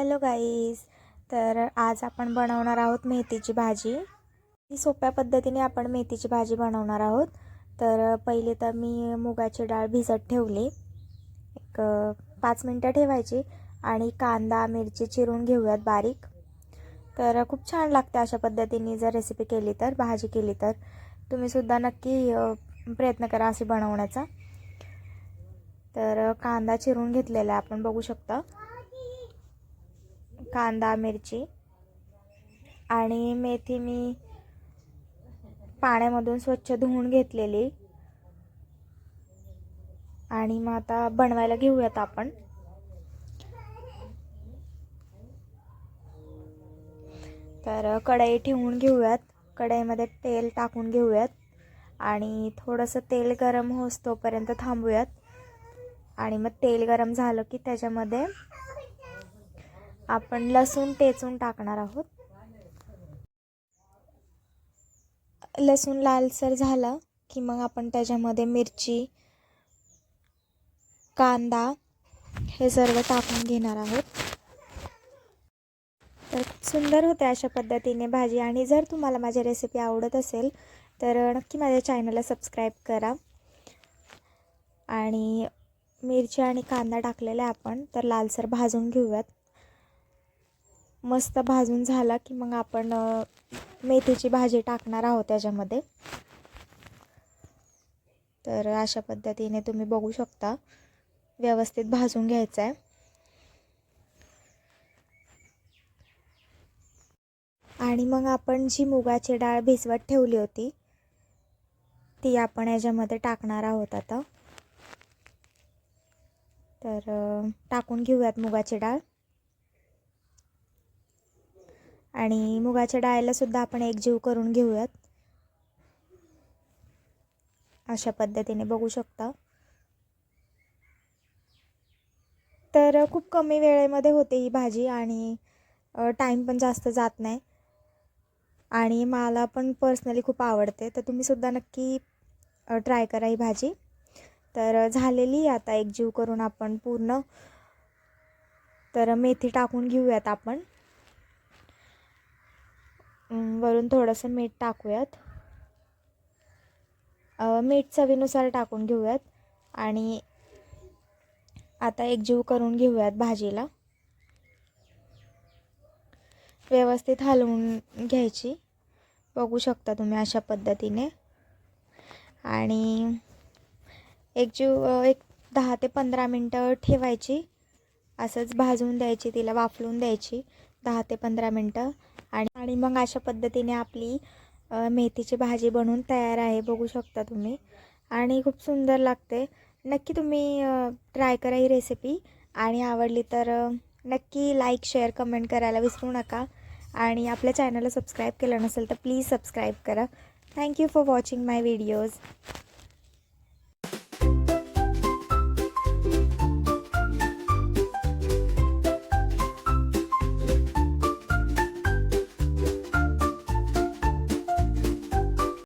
Hello guys तर आज आपण बनवणार आहोत मेथीची भाजी. ती सोप्या पद्धतीने आपण मेथीची भाजी बनवणार आहोत. तर पहिले तर मी मुगाची डाळ भिजत ठेवली. एक पाच मिनटं ठेवायची आणि कांदा मिरची चिरून घेऊयात बारीक. तर खूप छान लागते अशा पद्धतीने जर रेसिपी केली तर भाजी केली तर. तुम्हीसुद्धा नक्की प्रयत्न करा अशी बनवण्याचा. तर कांदा चिरून घेतलेला आहे आपण बघू शकता. कांदा मिरची आणि मेथी मी पाण्यामधून स्वच्छ धुवून घेतलेली. आणि मग आता बनवायला घेऊयात आपण. तर कढई ठेवून घेऊयात. कढईमध्ये तेल टाकून घेऊयात. आणि थोडंसं तेल गरम होस तोपर्यंत थांबूयात. आणि मग तेल गरम झालं की त्याच्यामध्ये आपण लसूण टेचून टाकणार आहोत. लसूण लालसर झाला की मग आपण त्याच्यामध्ये मिरची कांदा हे सर्व टाकून घेणार आहोत. तर सुंदर होते अशा पद्धतीने भाजी आणि जर तुम्हाला माझी रेसिपी आवडत असेल तर नक्की माझ्या चॅनलला सबस्क्राईब करा. आणि मिरची आणि कांदा टाकलेला आहे आपण तर लालसर भाजून घेऊयात. मस्त भाजून झाला की मग आपण मेथीची भाजी टाकणार आहोत त्याच्यामध्ये. तर अशा पद्धतीने तुम्ही बघू शकता व्यवस्थित भाजून घ्यायचं आहे आणि मग आपण जी मुगाची डाळ भिजवत ठेवली होती ती आपण याच्यामध्ये टाकणार आहोत आता. तर टाकून घेऊयात मुगाची डाळ. आणि मुगाच्या डाळीलासुद्धा आपण एकजीव करून घेऊयात. अशा पद्धतीने बघू शकता. तर खूप कमी वेळेमध्ये होते ही भाजी आणि टाईम पण जास्त जात नाही. आणि मला पण पर्सनली खूप आवडते. तर तुम्हीसुद्धा नक्की ट्राय करा ही भाजी. तर झालेली आता एकजीव करून आपण पूर्ण. तर मेथी टाकून घेऊयात आपण. वरून थोडंसं मीठ टाकूयात. मीठ चवीनुसार टाकून घेऊयात. आणि आता एकजीव करून घेऊयात भाजीला. व्यवस्थित हलवून घ्यायची. बघू शकता तुम्ही अशा पद्धतीने. आणि एकजीव एक दहा ते पंधरा मिनटं ठेवायची. असंच भाजून द्यायची तिला वाफलून द्यायची. दहा ते पंधरा मिनटं. आणि आणि मग अशा पद्धतीने आपली मेथीची भाजी बनवून तयार आहे बघू शकता तुम्ही. आणि खूप सुंदर लागते. नक्की तुम्ही ट्राय करा ही रेसिपी आणि आवडली तर नक्की लाईक शेअर कमेंट करायला विसरू नका. आणि आपल्या चॅनलला सबस्क्राईब केलं नसेल तर प्लीज सबस्क्राईब करा. Thank you for watching my videos